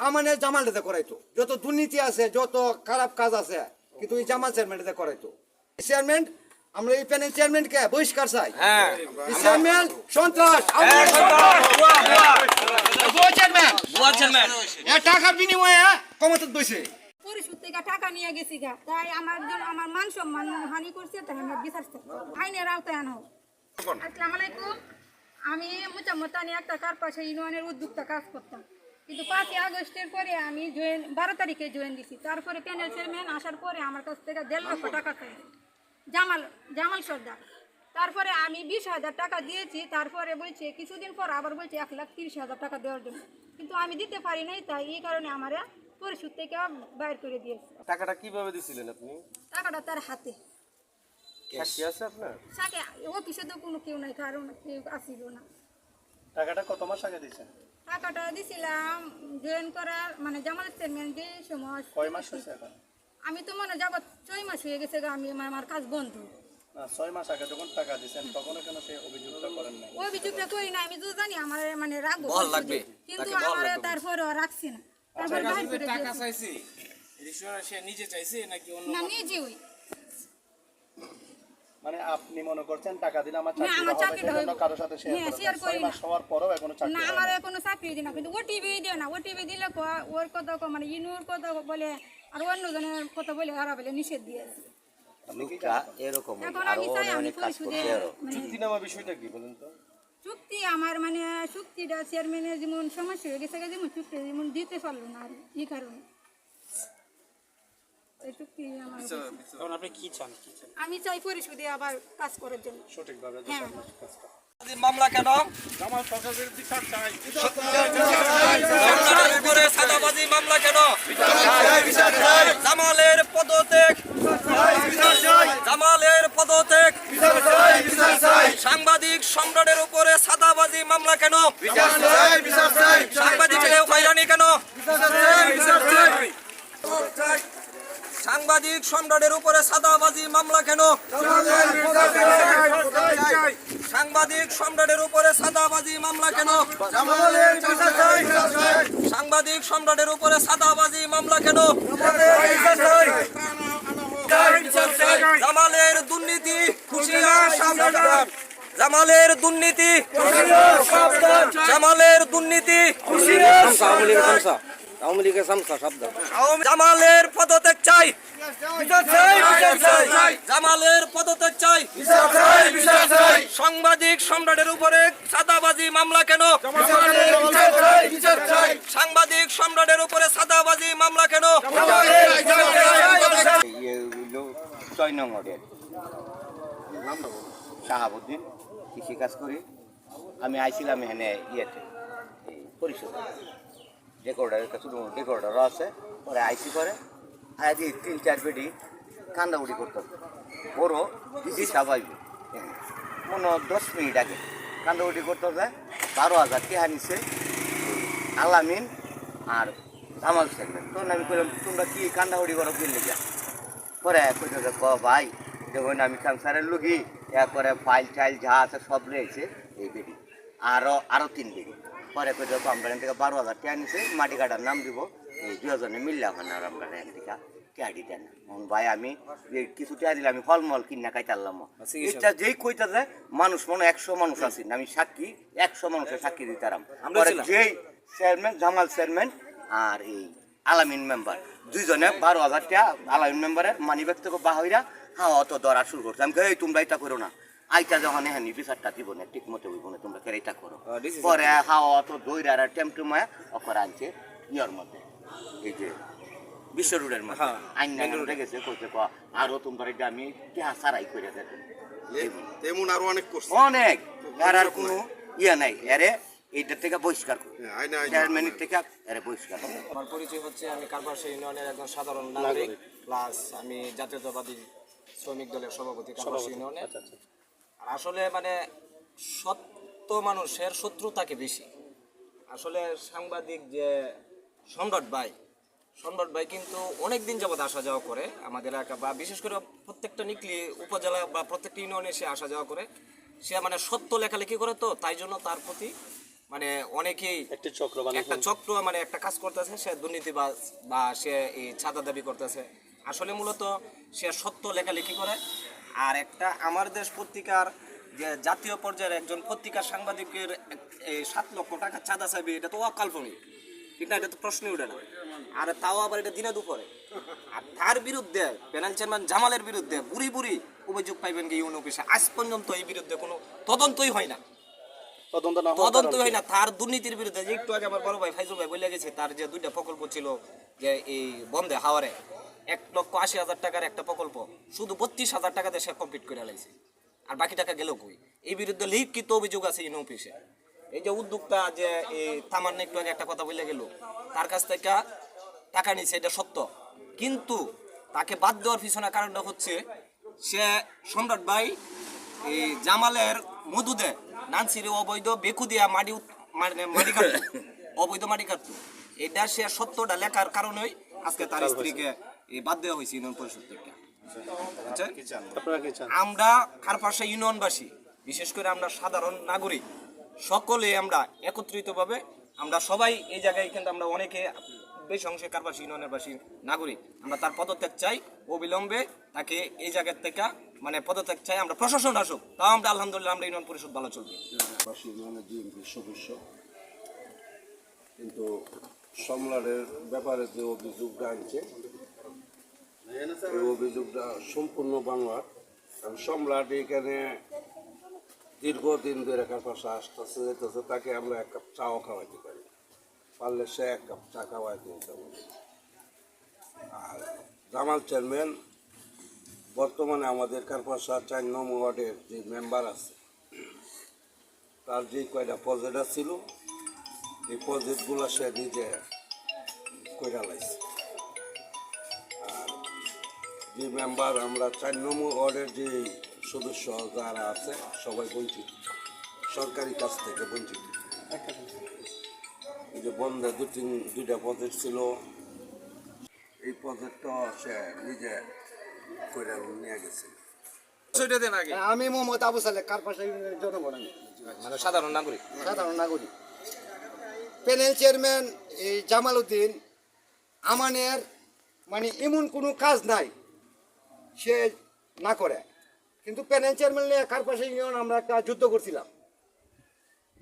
আমাদের জামালটাতে করাইতো। যত দুর্নীতি আছে যত খারাপ কাজ আছে কিন্তু এই জামাল চেয়ারম্যানটাতে করাইতো। চেয়ারম্যান আমরা এই প্যানেল চেয়ারম্যানকে বহিষ্কার চাই। হ্যাঁ। চেয়ারম্যান সন্ত্রাস। চেয়ারম্যান চেয়ারম্যান এ টাকার বিনিময়ে ক্ষমতা বসে পরিশোধ থেকে টাকা নিয়ে গেছি গা। তাই আমার জন্য আমার মান সম্মান হানি করছে তাই আমি বিচার চাই। আইনের আওতায় আনা হোক। আসসালামু আলাইকুম। আমি মোচামতানি একটা কার পাশে ইউনিয়নের উদ্যোক্তা কাজ করতাম। কিন্তু পাঁচই আগস্টের পরে আমি জয়েন বারো তারিখে জয়েন দিছি। তারপরে প্যানেল চেয়ারম্যান আসার পরে আমার কাছ থেকে দেড় লক্ষ টাকা চাই। জামাল জামাল সর্দার। তারপরে আমি বিশ হাজার টাকা দিয়েছি তারপরে বলছে কিছুদিন পর আবার বলছে এক লাখ তিরিশ হাজার টাকা দেওয়ার জন্য। কিন্তু আমি দিতে পারি নাই তাই এই কারণে আমার পরিশোধ থেকে বাইর করে দিয়েছে। টাকাটা কীভাবে দিছিলেন আপনি? টাকাটা তার হাতে। সাক্ষী আছে আপনার? সাথে অফিসে তো কোনো কেউ নাই কারণ কেউ আসিল না। টাকাটা কত মাস আগে দিয়েছেন? টাকাটা দিছিলাম জয়েন করার মানে জামাল চেয়ারম্যান যে সময় কয় মাস হয়েছে এখন? আমি তো মনে যাব ছয় মাস হয়ে গেছে আমি আমার কাজ বন্ধ। ছয় মাস আগে যখন টাকা দিয়েছেন কেন অভিযোগটা করেন নাই? অভিযোগটা করি না আমি তো জানি আমার মানে রাখব কিন্তু আমার লাগবে। তারপরে রাখছি না। তারপরে টাকা চাইছি? সে নিজে চাইছে নাকি অন্য না নিজে ওই মানে আপনি মনে করছেন টাকা দিলে আমার চাকরি হবে সেজন্য কারোর সাথে শেয়ার করি না। হওয়ার পরও এখনও চাকরি না আমার না। কোনো চাকরি দিই না কিন্তু ওটিভি দেয় না ওটিভি দিলে ওর কথা ক- মানে ইনুর কথা বলে আর অন্য জনের কথা বলে বলে নিষেধ দিয়েছে। এরকম এখন মানে চুক্তি নেওয়া বিষয়টা কি বলুন তো? চুক্তি আমার মানে চুক্তিটা চেয়ারম্যানের যেমন সমস্যা হয়ে গেছে যেমন চুক্তি যেমন দিতে পারল না আর এই কারণে এই চুক্তি আমার এখন আপনি কি চান কি চান আমি চাই পরিশোধে আবার কাজ করার জন্য। সঠিকভাবে হ্যাঁ। মামলা কেন? জামাল সরকারের বিচার চাই। উপরে সাদাবাজি মামলা কেন? জামালের পদত্যাগ। জামালের দুর্নীতি জামালের দুর্নীতি জামালের দুর্নীতি আওয়ামী লীগের সামসা শব্দ জামালের পদত্যাগ চাই। জামালের পদত্যাগ চাই। সাংবাদিক সম্রাটের উপরে সাদাবাজি মামলা কেন? সাংবাদিক সম্রাটের উপরে সাদাবাজি মামলা কেন? ছয় নং ওয়ার্ডের শাহাবুদ্দিন কৃষিকাজ করি। আমি আইছিলাম এখানে ইয়েতে পরিষদ। ডেকোরেটার একটা ছোটো ডেকোরেটারও আছে, পরে আইসি করে আজ তিন চার বেডি কান্দাউড়ি করতাম। ওরও দিদি স্বাভাবিক মনে দশ মিনিট আগে কান্দাউড়ি করতেছে বারো হাজার টিহা নিছে। আলামিন আর জামাল সেগমেন্ট তখন আমি কইলাম, তোমরা কি কান্দাউড়ি করো? কি লেগে পরে কইতে ক ভাই দেখুন আমি সংসারের লুগি এরপরে ফাইল টাইল যা আছে সব রয়েছে এই বেডি। আরও আরও তিন বেডি। পরে কই কইতে কোম্পানি থেকে বারো হাজার টাকা নিছে মাটি কাটার নাম দিব। এই দুজনে মিললে এখন আর আমরা টাকা টাকা দেন এখন ভাই আমি কিছু টাকা দিলে আমি ফলমল কিনা খাইতারলাম। এটা যেই কইতা কইতাছে মানুষ মনে একশো মানুষ আছি আমি সাক্ষী একশো মানুষের সাক্ষী দিতারাম। পরে যেই চেয়ারম্যান জামাল চেয়ারম্যান আর এই আলামিন মেম্বার। দুইজনে বারো হাজার টাকা আলামিন মেম্বারের মানি ব্যাগ থেকে বাহিরা হ্যাঁ অত ধরা শুরু করছে। আমি এই তোমরা এটা করো না। আইটা যখন এখানে বিচারটা দিব না ঠিক মতো হইব না তোমরা এটা করো? পরে হ্যাঁ অত দইরা আর টেমটুমায় অকর আনছে ইয়র মধ্যে। এই যে বিশ্ব রোডের মধ্যে। আইন না উঠে গেছে কইতে ক আরও তোমরা এটা আমি টেহা সারাই করে দেবো। তেমন আরও অনেক করছে। অনেক আর আর কোনো ইয়া নাই। এরে এইটার থেকে বহিষ্কার করো হ্যাঁ। চেয়ারম্যানের থেকে এরে বহিষ্কার। আমার পরিচয় হচ্ছে আমি কারবাসী ইউনিয়নের একজন সাধারণ নাগরিক। প্লাস আমি জাতীয়তাবাদী শ্রমিক দলের সভাপতি কারবাসী ইউনিয়নের আর আসলে মানে সত্য মানুষের শত্রুতাকে বেশি। আসলে সাংবাদিক যে সম্রাট ভাই সম্রাট ভাই কিন্তু অনেক দিন যাবত আসা যাওয়া করে আমাদের এলাকা বা বিশেষ করে প্রত্যেকটা নিকলি উপজেলা বা প্রত্যেকটা ইউনিয়নে সে আসা যাওয়া করে। সে মানে সত্য লেখালেখি করে তো তাই জন্য তার প্রতি মানে অনেকেই একটি চক্র একটা চক্র মানে একটা কাজ করতেছে সে দুর্নীতিবাজ বা সে এই ছাদা দাবি করতেছে। আসলে মূলত সে সত্য লেখালেখি করে। আর একটা আমার দেশ পত্রিকার যে জাতীয় পর্যায়ের একজন পত্রিকার সাংবাদিকের এই সাত লক্ষ টাকা চাঁদা চাইবে এটা তো অকাল্পনিক। না? এটা তো প্রশ্নই উঠে না। আর তাও আবার এটা দিনে দুপুরে। আর তার বিরুদ্ধে প্যানেল চেয়ারম্যান জামালের বিরুদ্ধে বুড়ি বুড়ি অভিযোগ পাইবেন কি ইউন অফিসে আজ পর্যন্ত এই বিরুদ্ধে কোনো তদন্তই হয় না। তদন্ত না তদন্ত হয় না তার দুর্নীতির বিরুদ্ধে যে একটু আগে আমার বড় ভাই ফাইজুল ভাই বলে গেছে তার যে দুইটা প্রকল্প ছিল যে এই বন্ধে হাওয়ারে এক লক্ষ আশি হাজার টাকার একটা প্রকল্প শুধু বত্রিশ হাজার টাকাতে সে কমপ্লিট করে লাইছে। আর বাকি টাকা গেল কই? এই বিরুদ্ধে লিখিত অভিযোগ আছে ইউনো অফিসে। এই যে উদ্যোক্তা যে এই তামান্না একটু আগে একটা কথা বলে গেল তার কাছ থেকে টাকা নিছে এটা সত্য। কিন্তু তাকে বাদ দেওয়ার পিছনে কারণটা হচ্ছে সে সম্রাট ভাই এই জামালের মধুদে নানসিরে অবৈধ বেকু দিয়া মাটি মাটি কাটতো অবৈধ মাটি কাটতো এটা সে সত্যটা লেখার কারণেই আজকে তার স্ত্রীকে বাদ দেওয়া হয়েছে ইউনিয়ন পরিষদ থেকে চান? আমরা খারপাশা ইউনিয়নবাসী বিশেষ করে আমরা সাধারণ নাগরিক সকলে আমরা একত্রিতভাবে আমরা সবাই এই জায়গায় কিন্তু আমরা অনেকে বেশ অংশে কারবাসী ইউনিয়নের বাসী নাগরিক। আমরা তার পদত্যাগ চাই, অবিলম্বে তাকে এই জায়গার থেকে মানে পদত্যাগ চাই। আমরা প্রশাসন আসুক, তাও আমরা আলহামদুলিল্লাহ আমরা ইউনিয়ন পরিষদ ভালো চলবে। কিন্তু সম্রাটের ব্যাপারে যে অভিযোগটা আনছে অভিযোগটা সম্পূর্ণ বাংলার সম্রাট এখানে দীর্ঘদিন ধরে কার পাশে আসতেছে, যেতেছে, তাকে আমরা এক কাপ চাও খাওয়াইতে পারি। পারলে সে এক কাপ চা দিতে পারি আর জামাল চেয়ারম্যান, বর্তমানে আমাদের কারপাশা চার নম্বর ওয়ার্ডের যে মেম্বার আছে, তার যে কয়টা প্রজেক্ট ছিল, এই প্রজেক্টগুলো সে নিজে কইরা লাইছে। আর যে মেম্বার আমরা চার নম্বর ওয়ার্ডের যে সদস্য যারা আছে, সবাই বঞ্চিত। সরকারি কাছ থেকে বঞ্চিত। এই যে বন্ধে দু তিন দুইটা প্রজেক্ট ছিল। এই প্রজেক্টটা সে নিজে কইরা নিয়ে গেছে। আগে? আমি মোহাম্মদ আবু সালে কারপাশা জনগণ আমি? মানে সাধারণ নাগরিক। সাধারণ নাগরিক। প্যানেল চেয়ারম্যান এই জামাল উদ্দিন আমানের মানে এমন কোনো কাজ নাই সে না করে। কিন্তু প্যানেল চেয়ারম্যান নিয়ে কারপাশা ইউনিয়ন আমরা একটা যুদ্ধ করছিলাম।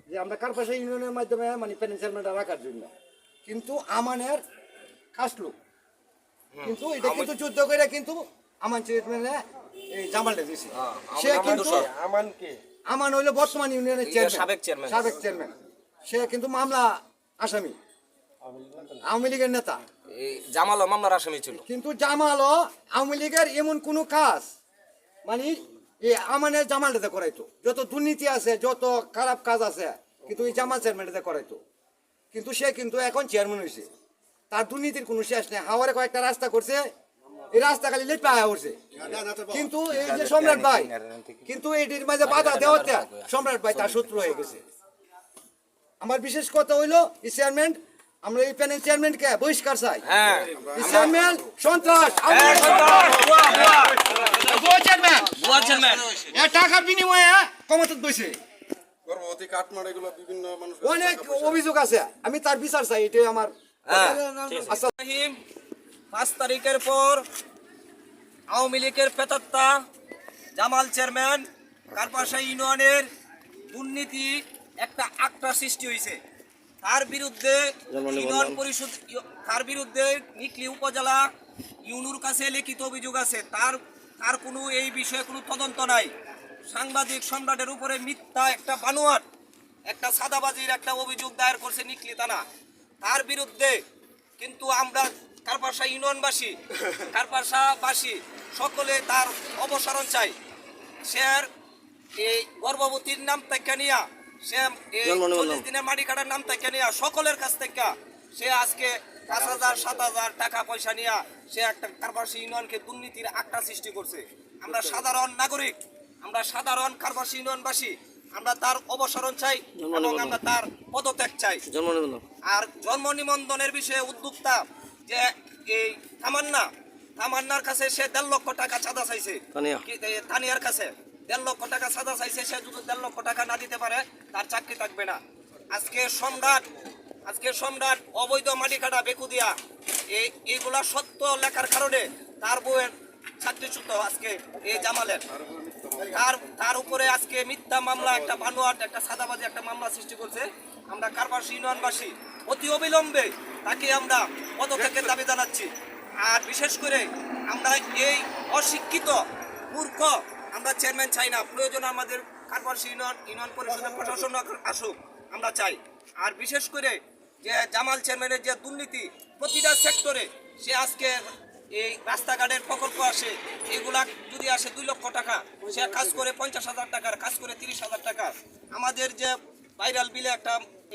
যে আমরা কারপাশা ইউনিয়নের মাধ্যমে মানে প্যানেল চেয়ারম্যানটা রাখার জন্য? কিন্তু আমানের কাজলো কিন্তু এটা কিন্তু যুদ্ধ করে কিন্তু আমার চেয়ারম্যানে এই জামালটা দিয়েছে সে আমান কিন্তু দোষর। আমান হইল বর্তমান ইউনিয়নের চেয়ারম্যান। সাবেক চেয়ারম্যান। সাবেক চেয়ারম্যান। সে কিন্তু মামলা আসামি। আওয়ামী লীগের নেতা। এই জামাল মামলার আসামি ছিল। কিন্তু জামালও আওয়ামী লীগের এমন কোনো কাজ মানে এই আমানের জামালটাতে করাইতো। যত দুর্নীতি আছে, যত খারাপ কাজ আছে, কিন্তু এই জামাল চেয়ারম্যানটাতে করাইতো। কিন্তু সে কিন্তু এখন চেয়ারম্যান হয়েছে তার দুর্নীতির কোনো শেষ নেই। হাওয়ারে কয়েকটা রাস্তা করছে। এই রাস্তা খালি লেপে আয়া করছে। কিন্তু এই যে সম্রাট ভাই, কিন্তু এটির মাঝে বাধা দেওয়াতে সম্রাট ভাই তার শত্রু হয়ে গেছে। আমার বিশেষ কথা হইল, এই চেয়ারম্যান আমরা এই প্যানেল চেয়ারম্যানকে বহিষ্কার চাই। হ্যাঁ। চেয়ারম্যান সন্ত্রাস। এ টাকার বিনিময়ে ক্ষমতা বসে অনেক অভিযোগ আছে। আমি তার বিচার চাই এটাই আমার হ্যাঁ, আচ্ছা। পাঁচ তারিখের পর আওয়ামী লীগের পেতাত্তা জামাল চেয়ারম্যান কারপাশা ইউনিয়নের দুর্নীতি একটা আক্রা সৃষ্টি হয়েছে তার বিরুদ্ধে ইউনিয়ন পরিষদ তার বিরুদ্ধে নিকলি উপজেলা ইউনুর কাছে লিখিত অভিযোগ আছে। তার তার কোনো এই বিষয়ে কোনো তদন্ত নাই। সাংবাদিক সম্রাটের উপরে মিথ্যা একটা বানোয়াট একটা সাদাবাজির একটা অভিযোগ দায়ের করছে নিকলি থানা। তার বিরুদ্ধে কিন্তু আমরা কারপাশা ইউনিয়নবাসী কারপাশাবাসী সকলে তার অবসরণ চাই। সে এই গর্ভবতীর নাম থেকে নিয়া সে চল্লিশ দিনের মাটি কাটার নাম থেকে নিয়া সকলের কাছ থেকে সে আজকে পাঁচ হাজার সাত হাজার টাকা পয়সা নিয়া সে একটা কারপাশি ইউনিয়নকে দুর্নীতির আটটা সৃষ্টি করছে। আমরা সাধারণ নাগরিক আমরা সাধারণ কারপাশি ইউনিয়নবাসী আমরা তার অবসরণ চাই এবং আমরা তার পদত্যাগ চাই। আর জন্ম নিবন্ধনের বিষয়ে উদ্যোক্তা যে এই তামান্না তামান্নার কাছে সে দেড় লক্ষ টাকা চাঁদা চাইছে। তানিয়ার কাছে? দেড় লক্ষ টাকা সাদা চাইছে, সে যদি দেড় লক্ষ টাকা না দিতে পারে, তার চাকরি থাকবে না। আজকে সম্রাট আজকে সম্রাট অবৈধ মাটি কাটা বেকুদিয়া এই, এইগুলা সত্য লেখার কারণে তার বউয়ের ছাত্রীচ্যুত আজকে এই জামালের। তার তার উপরে আজকে মিথ্যা মামলা, একটা বানোয়াট, একটা সাদাবাজি, একটা মামলা সৃষ্টি করছে। আমরা কারবাসী ইউনিয়নবাসী, অতি অবিলম্বে তাকে আমরা পদত্যাগের দাবি জানাচ্ছি। আর বিশেষ করে আমরা এই অশিক্ষিত মূর্খ আমরা চেয়ারম্যান চাই না, প্রয়োজন আমাদের কারবাসী ইউনিয়ন ইউনিয়ন পরিষদের প্রশাসন আসুক, আমরা চাই। আর বিশেষ করে যে জামাল চেয়ারম্যানের যে দুর্নীতি প্রতিটা সেক্টরে সে আজকে এই রাস্তাঘাটের প্রকল্প আসে, এগুলা যদি আসে দুই লক্ষ টাকা, সে কাজ করে পঞ্চাশ হাজার টাকার কাজ করে তিরিশ হাজার টাকা। আমাদের যে ভাইরাল বিলে একটা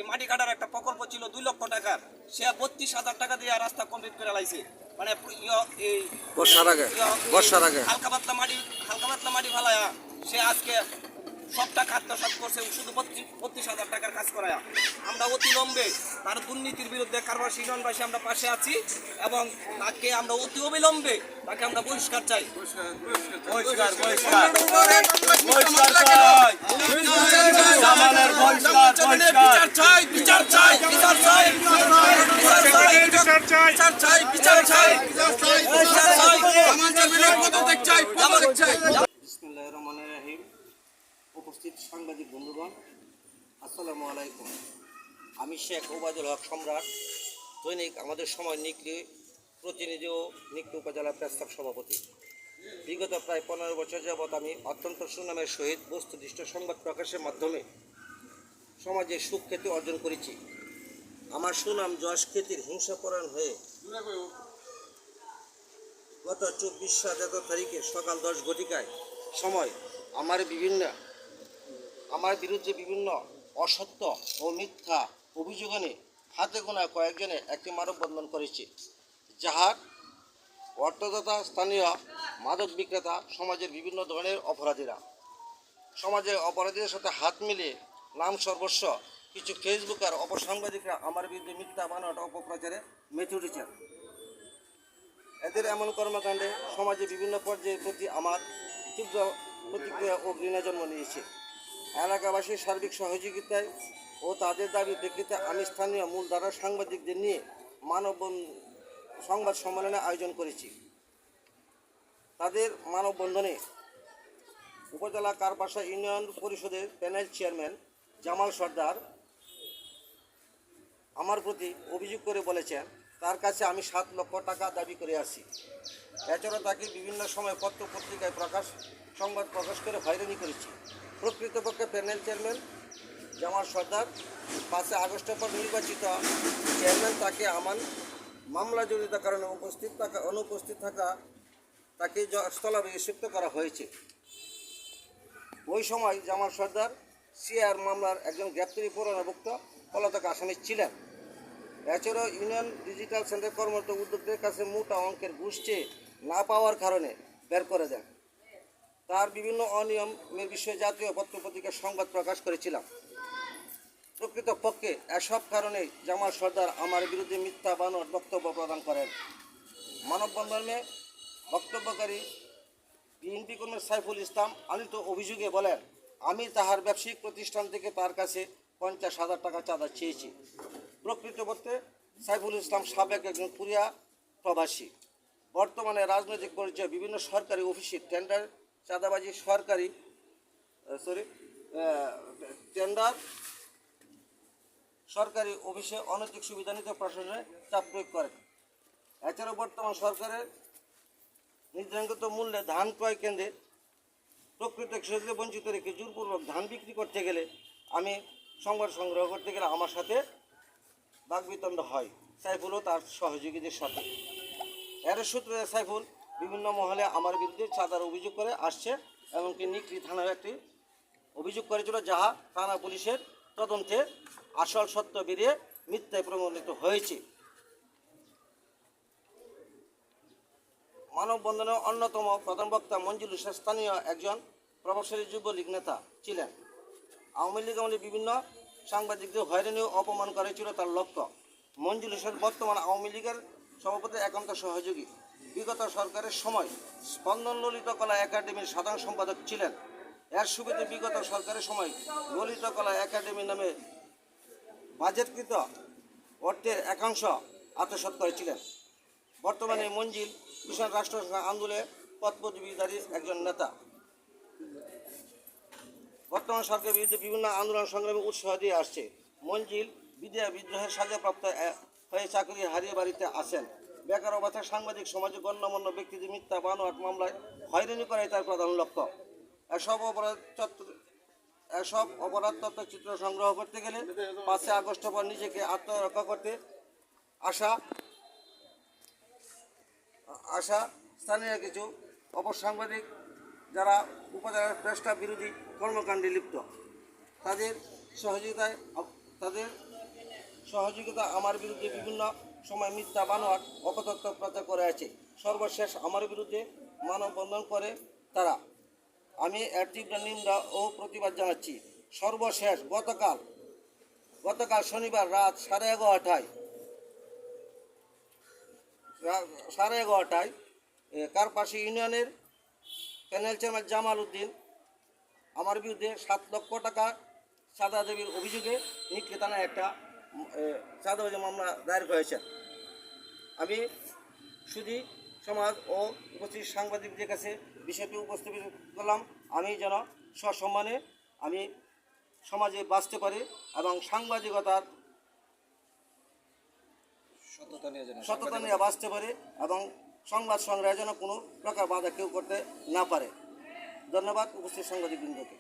মাটি কাটার একটা প্রকল্প ছিল দুই লক্ষ টাকার সে বত্রিশ হাজার টাকা দিয়ে রাস্তা কমপ্লিট করে লাইছে। মানে এই বর্ষার আগে বর্ষার আগে। হালকা পাতলা মাটি হালকা পাতলা মাটি ফালায়া সে আজকে সবটা খাদ্য আত্মসাৎ করছে শুধু বত্রিশ বত্রিশ হাজার টাকার কাজ করায়া লম্বে তার দুর্নীতির বিরুদ্ধে কারবাসী ইউনিয়নবাসী আমরা পাশে আছি এবং তাকে আমরা অতি অবিলম্বে তাকে আমরা বহিষ্কার চাই। বহিষ্কার বহিষ্কার। বহিষ্কার চাই। জামালের বহিষ্কার বহিষ্কার। চাই বিচার চাই বিচার চাই বিচার চাই বিচার চাই বিচার চাই বিচার চাই। বিচার চাই আমাদের পদত্যাগ চাই পদত্যাগ চাই। বিসমুল্লাহ রহমান রাহিম। উপস্থিত সাংবাদিক বন্ধুগণ আসসালামু আলাইকুম। আমি শেখ ওবায়দুল হক সম্রাট, দৈনিক আমাদের সময় নিকলি প্রতিনিধি ও নিকলি উপজেলা প্রেস্তাব সভাপতি। বিগত প্রায় পনেরো বছর যাবৎ আমি অত্যন্ত সুনামের সহিত বস্তুনিষ্ঠ সংবাদ প্রকাশের মাধ্যমে সমাজে সুখ্যাতি অর্জন করেছি। আমার সুনাম যশ খ্যাতির হিংসাপরায়ণ হয়ে গত চব্বিশ সাত এত তারিখে সকাল দশ ঘটিকায় সময় আমার বিভিন্ন, আমার বিরুদ্ধে বিভিন্ন অসত্য ও মিথ্যা অভিযোগনে হাতে গোনা কয়েকজনে একটি মানববন্ধন করেছে। যাহার অর্থদাতা স্থানীয় মাদক বিক্রেতা সমাজের বিভিন্ন ধরনের অপরাধীরা। সমাজে অপরাধীদের সাথে হাত মিলিয়ে নাম সর্বস্ব, কিছু ফেসবুক আর অপসাংবাদিকরা আমার বিরুদ্ধে মিথ্যা বানোয়াট অপপ্রচারে মেতে উঠেছেন। এদের এমন কর্মকাণ্ডে সমাজে বিভিন্ন পর্যায়ের প্রতি আমার তীব্র প্রতিক্রিয়া ও ঘৃণা জন্ম নিয়েছে। এলাকাবাসীর সার্বিক সহযোগিতায় ও তাদের দাবি প্রেক্ষিতে আমি স্থানীয় মূলধারা সাংবাদিকদের নিয়ে মানব সংবাদ সম্মেলনে আয়োজন করেছি। তাদের মানববন্ধনে উপজেলা কারপাশা ইউনিয়ন পরিষদের প্যানেল চেয়ারম্যান জামাল সর্দার আমার প্রতি অভিযোগ করে বলেছেন, তার কাছে আমি সাত লক্ষ টাকা দাবি করে আসি এছাড়া তাকে বিভিন্ন সময় পত্র পত্রিকায় প্রকাশ, সংবাদ প্রকাশ করে হয়রানি করেছি। প্রকৃতপক্ষে প্যানেল চেয়ারম্যান জামাল সর্দার, পাঁচই আগস্টের পর নির্বাচিত চেয়ারম্যান তাকে আমান মামলা জড়িত কারণে উপস্থিত থাকা, অনুপস্থিত থাকা, তাকে স্থলাভিষিক্ত করা হয়েছে। ওই সময় জামাল সর্দার সিআর মামলার একজন গ্রেপ্তারি পরোয়ানাভুক্ত পলাতক আসামি ছিলেন। এছাড়াও ইউনিয়ন ডিজিটাল সেন্টার কর্মরত উদ্যোক্তাদের কাছে মোটা অঙ্কের চেয়ে না পাওয়ার কারণে বের করে দেন। তার বিভিন্ন অনিয়মের বিষয়ে জাতীয় পত্রপত্রিকার সংবাদ প্রকাশ করেছিলাম। প্রকৃতপক্ষে এসব কারণে জামাল সর্দার আমার বিরুদ্ধে মিথ্যা বানোয়ার বক্তব্য প্রদান করেন। মানববন্ধনে বক্তব্যকারী বিএনপি কর্মী সাইফুল ইসলাম আনিত অভিযোগে বলেন, আমি তাহার ব্যবসায়িক প্রতিষ্ঠান থেকে তার কাছে পঞ্চাশ হাজার টাকা চাঁদা চেয়েছি। প্রকৃতপক্ষে সাইফুল ইসলাম সাবেক একজন পুরিয়া প্রবাসী। বর্তমানে রাজনৈতিক পর্যায়ে বিভিন্ন সরকারি অফিসে টেন্ডার, চাঁদাবাজি সরকারি সরি টেন্ডার সরকারি অফিসে অনৈতিক সুবিধা নিতে প্রশাসনে চাপ প্রয়োগ করেন এছাড়াও বর্তমান সরকারের নির্ধারিত মূল্যে ধান ক্রয় কেন্দ্রে প্রকৃত কৃষকদের বঞ্চিত রেখে জোরপূর্বক ধান বিক্রি করতে গেলে আমি সংবাদ সংগ্রহ করতে গেলে আমার সাথে বাগবিতণ্ড হয়। সাইফুলও তার সহযোগীদের সাথে। এর সূত্রে সাইফুল বিভিন্ন মহলে আমার বিরুদ্ধে চাঁদার অভিযোগ করে আসছে এমনকি নিকলি থানার একটি অভিযোগ করেছিল, যাহা থানা পুলিশের তদন্তে আসল সত্য বেরিয়ে মিথ্যায় প্রমাণিত হয়েছে। মানববন্ধনে অন্যতম প্রধান বক্তা হোসেন স্থানীয় একজন প্রভাবশালী যুবলীগ নেতা ছিলেন। আওয়ামী লীগ আমলে বিভিন্ন সাংবাদিকদের হয়রানি ও অপমান করেছিল তার লক্ষ্য। মঞ্জুর হোসেন বর্তমান আওয়ামী লীগের সভাপতি, একান্ত সহযোগী। বিগত সরকারের সময় স্পন্দন ললিত কলা একাডেমির সাধারণ সম্পাদক ছিলেন। এর সুবিধে বিগত সরকারের সময় ললিত কলা একাডেমি নামে বাজেটকৃত অর্থের একাংশ আত্মসাৎ করেছিলেন বর্তমানে মঞ্জিল কিষাণ রাষ্ট্র আন্দোলনে পদপদবীধারী একজন নেতা। বর্তমান সরকারের বিরুদ্ধে বিভিন্ন আন্দোলন সংগ্রামে উৎসাহ দিয়ে আসছে। মঞ্জিল বিদ্যা বিদ্রোহের সাজাপ্রাপ্ত হয়ে চাকরি হারিয়ে বাড়িতে আসেন বেকার অবস্থায় সাংবাদিক সমাজে গণ্যমান্য ব্যক্তিদের মিথ্যা বানোয়াট মামলায় হয়রানি করাই তার প্রধান লক্ষ্য। এসব অপরাধ এসব অপরাধ তথ্যচিত্র সংগ্রহ করতে গেলে পাঁচই আগস্ট পর নিজেকে আত্মরক্ষা করতে আসা আসা স্থানীয় কিছু অপসাংবাদিক যারা উপজেলার প্রেসটা বিরোধী কর্মকাণ্ডে লিপ্ত। তাদের সহযোগিতায় তাদের সহযোগিতা আমার বিরুদ্ধে বিভিন্ন সময় মিথ্যা বানোয়াট অপতথ্য প্রচার করে আছে। সর্বশেষ আমার বিরুদ্ধে মানববন্ধন করে তারা। আমি এর নিন্দা ও প্রতিবাদ জানাচ্ছি। সর্বশেষ, গতকাল গতকাল শনিবার রাত সাড়ে এগারোটায় সাড়ে এগারোটায় কারপাশি ইউনিয়নের প্যানেল চেয়ারম্যান জামাল উদ্দিন আমার বিরুদ্ধে সাত লক্ষ টাকা সাদা দেবীর অভিযোগে নিকলি থানায় একটা চাঁদাবাজি মামলা দায়ের হয়েছে আমি শুধু সমাজ ও উপস্থিত সাংবাদিকদের কাছে বিষয়টি উপস্থাপিত করলাম। আমি যেন সসম্মানে আমি সমাজে বাঁচতে পারি এবং সাংবাদিকতার সততা নিয়ে বাঁচতে পারি এবং সংবাদ সংগ্রহে যেন কোনো প্রকার বাধা কেউ করতে না পারে। ধন্যবাদ উপস্থিত সাংবাদিকবৃন্দকে।